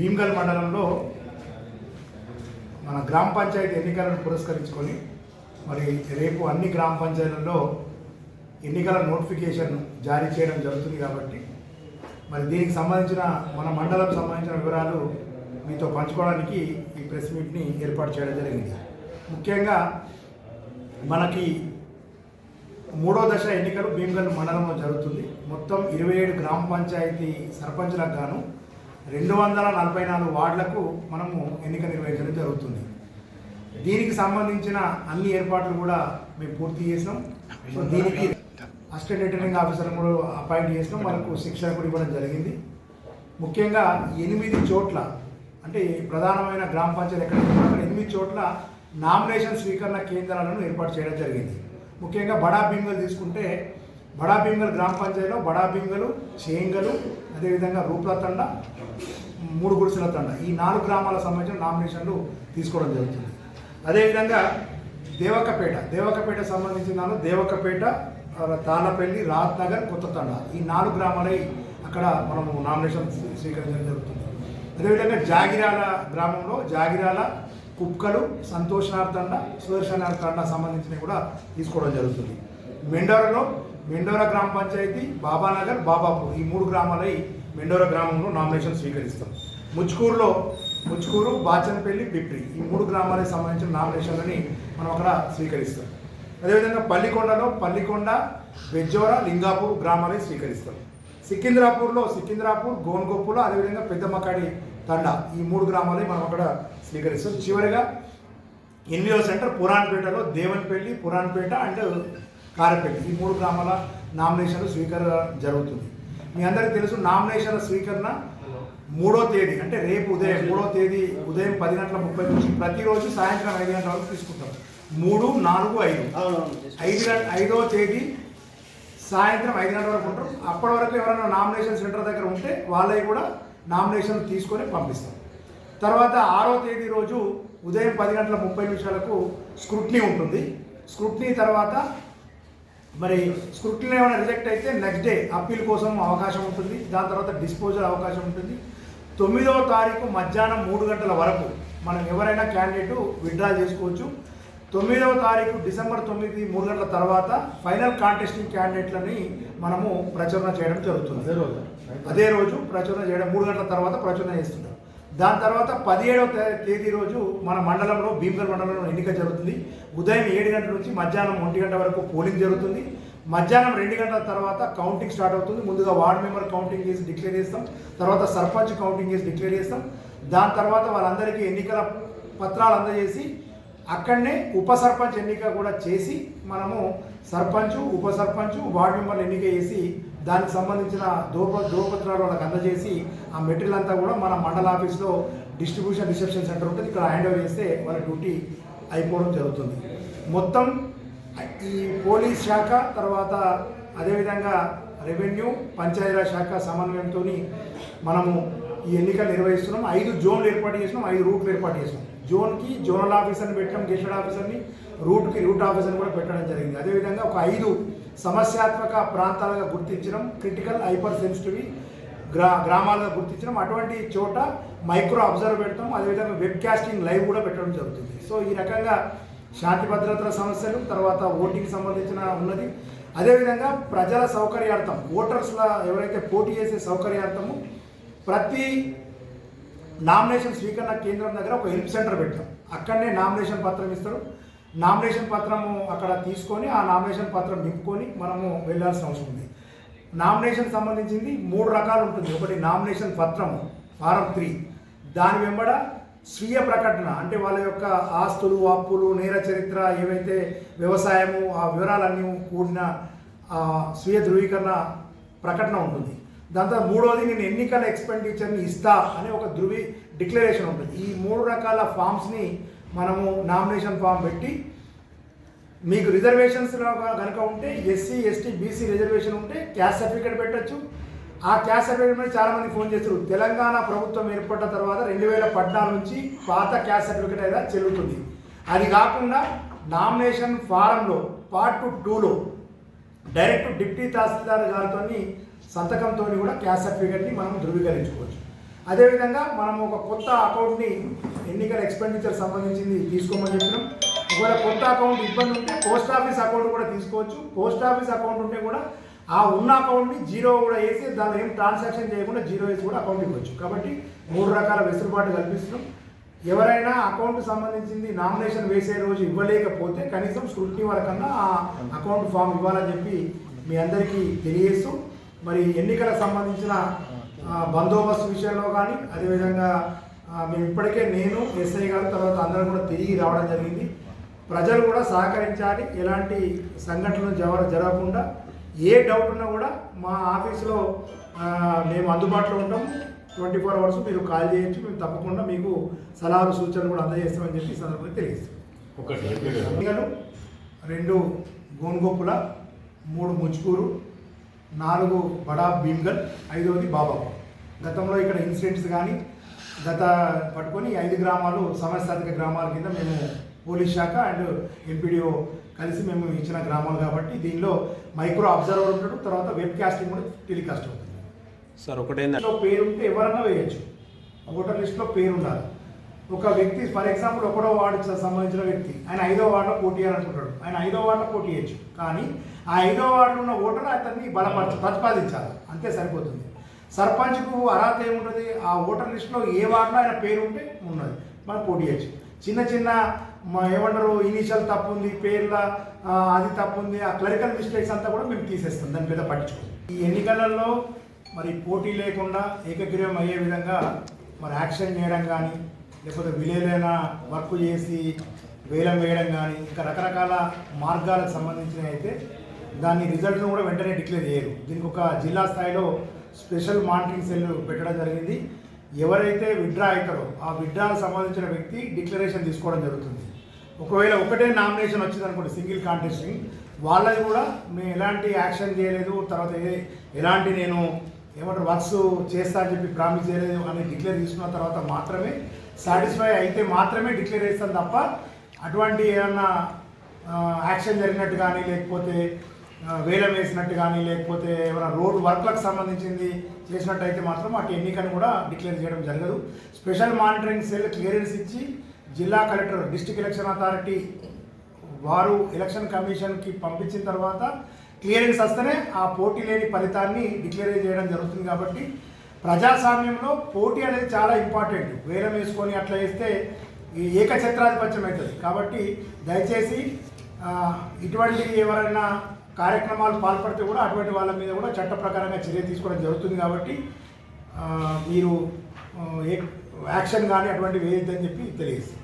భీమ్గల్ మండలంలో మన గ్రామ పంచాయతీ ఎన్నికలను పురస్కరించుకొని మరి రేపు అన్ని గ్రామ పంచాయతీలలో ఎన్నికల నోటిఫికేషన్ జారీ చేయడం జరుగుతుంది కాబట్టి మరి దీనికి సంబంధించిన మన మండలం సంబంధించిన వివరాలు మీతో పంచుకోవడానికి ఈ ప్రెస్ మీట్ని ఏర్పాటు చేయడం జరిగింది. ముఖ్యంగా మనకి మూడో దశ ఎన్నికలు భీమగల్ మండలంలో జరుగుతుంది. మొత్తం ఇరవై ఏడు గ్రామ పంచాయతీ సర్పంచ్లకు గాను రెండు వందల నలభై నాలుగు వార్డులకు మనము ఎన్నిక నిర్వహించడం జరుగుతుంది. దీనికి సంబంధించిన అన్ని ఏర్పాట్లు కూడా మేము పూర్తి చేసాం సో దీనికి అసిస్టెంట్ రిటర్నింగ్ ఆఫీసర్ కూడా అపాయింట్ చేసినాం. మనకు శిక్షణ కూడా ఇవ్వడం జరిగింది. ముఖ్యంగా ఎనిమిది చోట్ల అంటే ప్రధానమైన గ్రామ పంచాయతీ ఎక్కడ ఎనిమిది చోట్ల నామినేషన్ స్వీకరణ కేంద్రాలను ఏర్పాటు చేయడం జరిగింది. ముఖ్యంగా బడా భీమ్గా తీసుకుంటే బడా గ్రామ పంచాయతీలో బడా చేయింగలు చేంగలు అదేవిధంగా రూప్ల తండ మూడు గుడిసెల తండ. ఈ నాలుగు గ్రామాలకు సంబంధించిన నామినేషన్లు తీసుకోవడం జరుగుతుంది. అదేవిధంగా దేవకపేట దేవకపేట సంబంధించిన దానిలో దేవకపేట తాళ్ళపల్లి రాత్ నగర్ కొత్త తండ. ఈ నాలుగు గ్రామాలై అక్కడ మనము నామినేషన్ స్వీకరించడం జరుగుతుంది. అదేవిధంగా జాగిరాల గ్రామంలో జాగిరాల కుక్కలు సంతోషనార్ తండ సుదర్శనార్ తండ సంబంధించినవి కూడా తీసుకోవడం జరుగుతుంది. మెండోరలో మెండోర గ్రామ పంచాయతీ బాబానగర్ బాబాపూర్. ఈ మూడు గ్రామాలై మెండోర గ్రామంలో నామినేషన్ స్వీకరిస్తాం. ముచ్కూరులో ముచ్కూరు బాచనపల్లి బిప్రి. ఈ మూడు గ్రామాలకు సంబంధించిన నామినేషన్లని మనం అక్కడ స్వీకరిస్తాం. అదేవిధంగా పల్లికొండలో పల్లికొండ బెజ్జోర లింగాపూర్ గ్రామాలే స్వీకరిస్తాం. సికింద్రాపూర్లో సికింద్రాపూర్ గోన్గొప్పులో అదేవిధంగా పెద్దమ్మకాడి తండ. ఈ మూడు గ్రామాలే మనం అక్కడ స్వీకరిస్తాం. చివరిగా ఎనిమిదవ సెంటర్ పురాణపేటలో దేవన్పల్లి పురాణపేట అండ్ కారపల్లి ఈ మూడు గ్రామాల నామినేషన్లు స్వీకరణ జరుగుతుంది. మీ అందరికీ తెలుసు నామినేషన్ల స్వీకరణ మూడో తేదీ అంటే రేపు ఉదయం మూడో తేదీ ఉదయం పది గంటల ముప్పై నుంచి ప్రతిరోజు సాయంత్రం ఐదు గంటల వరకు తీసుకుంటాం. మూడు నాలుగు ఐదు. ఐదు గంట ఐదవ తేదీ సాయంత్రం ఐదు గంటల వరకు ఉంటారు అప్పటి వరకు ఎవరైనా నామినేషన్ సెంటర్ దగ్గర ఉంటే వాళ్ళవి కూడా నామినేషన్ తీసుకొని పంపిస్తాం తర్వాత ఆరో తేదీ రోజు ఉదయం పది గంటల ముప్పై నిమిషాలకు స్క్రూట్నీ ఉంటుంది. స్క్రూట్నీ తర్వాత మరి స్క్రూట్నీ ఏమైనా రిజెక్ట్ అయితే నెక్స్ట్ డే అప్పీల్ కోసం అవకాశం ఉంటుంది. దాని తర్వాత డిస్పోజల్ అవకాశం ఉంటుంది. తొమ్మిదవ తారీఖు మధ్యాహ్నం మూడు గంటల వరకు మనం ఎవరైనా క్యాండిడేట్ విత్డ్రా చేసుకోవచ్చు. తొమ్మిదవ తారీఖు డిసెంబర్ తొమ్మిది మూడు గంటల తర్వాత ఫైనల్ కాంటెస్టింగ్ క్యాండిడేట్లని మనము ప్రచురణ చేయడం జరుగుతుంది. అదే రోజు. ప్రచురణ చేయడం మూడు గంటల తర్వాత ప్రచురణ చేస్తున్నాం దాని తర్వాత పదిహేడవ తేదీ రోజు మన మండలంలో భీమగల్ మండలంలో ఎన్నిక జరుగుతుంది. ఉదయం ఏడు గంటల నుంచి మధ్యాహ్నం ఒంటి గంట వరకు పోలింగ్ జరుగుతుంది. మధ్యాహ్నం రెండు గంటల తర్వాత కౌంటింగ్ స్టార్ట్ అవుతుంది. ముందుగా వార్డ్ మెంబర్ కౌంటింగ్ చేసి డిక్లేర్ చేస్తాం. తర్వాత సర్పంచ్ కౌంటింగ్ చేసి డిక్లేర్ చేస్తాం. దాని తర్వాత వాళ్ళందరికీ ఎన్నికల పత్రాలు అందజేసి అక్కడనే ఉప సర్పంచ్ ఎన్నిక కూడా చేసి మనము సర్పంచ్ ఉప సర్పంచ్ వార్డు మెంబర్లు ఎన్నిక చేసి దానికి సంబంధించిన దూప దూపత్రాలు వాళ్ళకి అందజేసి ఆ మెటీరియల్ అంతా కూడా మన మండల ఆఫీస్లో డిస్ట్రిబ్యూషన్ రిసెప్షన్ సెంటర్ ఉంటుంది. ఇక్కడ హ్యాండ్ ఓవర్ చేస్తే వాళ్ళ డ్యూటీ అయిపోవడం జరుగుతుంది. మొత్తం ఈ పోలీస్ శాఖ తర్వాత అదేవిధంగా రెవెన్యూ పంచాయతీరాజ్ శాఖ సమన్వయంతో మనము ఈ ఎన్నికలు నిర్వహిస్తున్నాం. ఐదు జోన్లు ఏర్పాటు చేసినాం ఐదు రూట్లు ఏర్పాటు చేసినాం. జోన్కి జోనల్ ఆఫీసర్ని పెట్టడం గెస్టెడ్ ఆఫీసర్ని. రూట్కి రూట్ ఆఫీసర్ని కూడా పెట్టడం జరిగింది. అదేవిధంగా ఒక ఐదు సమస్యాత్మక ప్రాంతాలుగా గుర్తించడం క్రిటికల్ హైపర్ సెన్సిటివ్ గ్రా గ్రామాలుగా గుర్తించడం అటువంటి చోట మైక్రో అబ్జర్వ్ పెడతాం. అదేవిధంగా వెబ్ కాస్టింగ్ లైవ్ కూడా పెట్టడం జరుగుతుంది. సో ఈ రకంగా శాంతి భద్రతల సమస్యలు తర్వాత ఓటింగ్ సంబంధించిన ఉన్నది. అదేవిధంగా ప్రజల సౌకర్యార్థం ఓటర్స్ల ఎవరైతే పోటీ చేసే సౌకర్యార్థము ప్రతి నామినేషన్ స్వీకరణ కేంద్రం దగ్గర ఒక హెల్ప్ సెంటర్ పెట్టాం అక్కడనే నామినేషన్ పత్రం ఇస్తారు. నామినేషన్ పత్రము అక్కడ తీసుకొని ఆ నామినేషన్ పత్రం నింపుకొని మనము వెళ్ళాల్సిన అవసరం ఉంది. నామినేషన్ సంబంధించింది మూడు రకాలు ఉంటుంది. ఒకటి నామినేషన్ పత్రము ఫారం త్రీ. దాని వెంబడ స్వీయ ప్రకటన అంటే వాళ్ళ యొక్క ఆస్తులు అప్పులు నేర చరిత్ర ఏవైతే వ్యవసాయము ఆ వివరాలన్నీ కూడిన ఆ, స్వీయ ధృవీకరణ ప్రకటన ఉంటుంది. దాంతో మూడోది నేను ఎన్నికల ఎక్స్పెండిచర్ని ఇస్తా అనే ఒక ధృవీ డిక్లరేషన్ ఉంటుంది. ఈ మూడు రకాల ఫామ్స్ని మనము నామినేషన్ ఫామ్ పెట్టి మీకు రిజర్వేషన్స్ కనుక ఉంటే ఎస్సీ ఎస్టీ బీసీ రిజర్వేషన్ ఉంటే క్యాస్ట్ సర్టిఫికేట్ పెట్టొచ్చు. ఆ క్యాస్ట్ సర్టిఫికేట్ మీద చాలామంది ఫోన్ చేస్తారు. తెలంగాణ ప్రభుత్వం ఏర్పడ్డ తర్వాత రెండు వేల పద్నాలుగు నుంచి పాత క్యాస్ట్ సర్టిఫికేట్ అయితే చెల్లుతుంది. అది కాకుండా నామినేషన్ ఫారంలో పార్ట్ టూలో డైరెక్ట్ డిప్టీ తహసీల్దార్ గారితో సంతకంతో కూడా క్యాస్ట్ సర్టిఫికేట్ని మనం ధృవీకరించుకోవచ్చు. అదేవిధంగా మనం ఒక కొత్త అకౌంట్ని ఎన్నికల ఎక్స్పెండిచర్ సంబంధించింది తీసుకోమని చెప్పినాం. ఒకవేళ కొత్త అకౌంట్ ఇబ్బంది ఉంటే పోస్ట్ ఆఫీస్ అకౌంట్ కూడా తీసుకోవచ్చు. పోస్ట్ ఆఫీస్ అకౌంట్ ఉంటే కూడా ఆ ఉన్న అకౌంట్ని జీరో కూడా వేసి దానిలో ఏం ట్రాన్సాక్షన్ చేయకుండా జీరో వేసి కూడా అకౌంట్ ఇవ్వచ్చు. కాబట్టి మూడు రకాల వెసులుబాటు కల్పిస్తున్నాం. ఎవరైనా అకౌంట్ సంబంధించింది నామినేషన్ వేసే రోజు ఇవ్వలేకపోతే కనీసం స్క్రూటినీ వరకన్నా ఆ అకౌంట్ ఫామ్ ఇవ్వాలని చెప్పి మీ అందరికీ తెలియజేస్తూ మరి ఎన్నికల సంబంధించిన బందోబస్తు విషయంలో కానీ అదేవిధంగా మేము ఇప్పటికే నేను ఎస్ఐ గారు తర్వాత అందరం కూడా తిరిగి రావడం జరిగింది. ప్రజలు కూడా సహకరించాలి. ఎలాంటి సంఘటనలు జర జరగకుండా ఏ డౌట్ ఉన్నా కూడా మా ఆఫీస్లో మేము అందుబాటులో ఉంటాం ట్వంటీ ఫోర్ అవర్స్ మీరు కాల్ చేయొచ్చు. మేము తప్పకుండా మీకు సలహాలు సూచనలు కూడా అందజేస్తామని చెప్పి సందర్భంగా తెలియజేస్తాం. రెండు గోనుగోపుల మూడు ముచ్కూరు నాలుగు బడా భీమ్గల్ ఐదవది బాబాప గతంలో ఇక్కడ ఇన్సిడెంట్స్ కానీ గత పట్టుకొని ఐదు గ్రామాలు సమస్యాత్మక గ్రామాల కింద మేము పోలీస్ శాఖ అండ్ ఎంపీడీఓ కలిసి మేము ఇచ్చిన గ్రామాలు కాబట్టి దీనిలో మైక్రో అబ్జర్వర్ ఉంటాడు తర్వాత వెబ్ కాస్టింగ్ కూడా టెలికాస్ట్ అవుతుంది. సార్ లిస్ట్లో పేరు ఉంటే ఎవరన్నా వేయచ్చు. ఓటర్ లిస్ట్లో పేరు ఉండాలి ఒక వ్యక్తి ఫర్ ఎగ్జాంపుల్ ఒకటో వార్డు సంబంధించిన వ్యక్తి. ఆయన ఐదో వార్డులో పోటీ చేయాలనుకుంటాడు. ఆయన ఐదో వార్డులో పోటీ చేయొచ్చు. కానీ ఆ ఐదో వార్డులో ఉన్న ఓటర్ అతన్ని బలపరచ ప్రతిపాదించాలి. అంతే సరిపోతుంది. సర్పంచ్కు అర్హత ఏముంటుంది? ఆ ఓటర్ లిస్ట్లో ఏ వార్డులో ఆయన పేరు ఉంటే ఉన్నది. మనం పోటీ చేయొచ్చు. చిన్న చిన్న ఏమంటారు ఇనీషియల్ తప్పు ఉంది పేర్ల అది తప్పు ఉంది ఆ క్లరికల్ మిస్టేక్స్ అంతా కూడా మేము తీసేస్తాం. దాని మీద పట్టించుకోం ఈ ఎన్నికలలో మరి పోటీ లేకుండా ఏకగ్రీవం అయ్యే విధంగా మరి యాక్షన్ చేయడం కానీ లేకపోతే విలేదైనా వర్క్ చేసి వేలం వేయడం కానీ ఇంకా రకరకాల మార్గాలకు సంబంధించిన అయితే దాని రిజల్ట్ను కూడా వెంటనే డిక్లేర్ చేయరు. దీనికి ఒక జిల్లా స్థాయిలో స్పెషల్ మానిటరింగ్ సెల్ పెట్టడం జరిగింది. ఎవరైతే విడ్డ్రా అవుతారో ఆ విడ్డ్రాకు సంబంధించిన వ్యక్తి డిక్లరేషన్ తీసుకోవడం జరుగుతుంది. ఒకవేళ ఒకటే నామినేషన్ వచ్చింది అనుకోండి సింగిల్ కాంటెస్టింగ్ వాళ్ళది కూడా మేము ఎలాంటి యాక్షన్ చేయలేదు తర్వాత ఏ- ఎలాంటి నేను ఏమంటారు వర్క్స్ చేస్తా అని చెప్పి ప్రామిస్ చేయలేదు అని డిక్లేర్ తీసుకున్న తర్వాత మాత్రమే సాటిస్ఫై అయితే మాత్రమే డిక్లేర్ చేస్తాం తప్ప అటువంటి ఏమన్నా యాక్షన్ జరిగినట్టు కానీ లేకపోతే వేలం వేసినట్టు కానీ లేకపోతే ఏమైనా రోడ్ వర్క్లకు సంబంధించింది చేసినట్టయితే మాత్రం అటు ఎన్నికను కూడా డిక్లేర్ చేయడం జరగదు. స్పెషల్ మానిటరింగ్ సెల్ క్లియరెన్స్ ఇచ్చి జిల్లా కలెక్టర్ డిస్ట్రిక్ట్ ఎలక్షన్ అథారిటీ వారు ఎలక్షన్ కమిషన్కి పంపించిన తర్వాత క్లియరెన్స్ వస్తేనే ఆ పోటీ లేని ఫలితాన్ని డిక్లేర్ చేయడం జరుగుతుంది కాబట్టి ప్రజాస్వామ్యంలో పోటీ అనేది చాలా ఇంపార్టెంట్. వేలం వేసుకొని అట్లా వేస్తే ఏకఛత్రాధిపత్యం అవుతుంది. కాబట్టి దయచేసి ఇటువంటి ఎవరైనా కార్యక్రమాలు పాల్పడితే కూడా అటువంటి వాళ్ళ మీద కూడా చట్ట ప్రకారంగా చర్య తీసుకోవడం జరుగుతుంది కాబట్టి మీరు ఏ యాక్షన్ కానీ అటువంటివి వేయొద్దని చెప్పి తెలియజేస్తుంది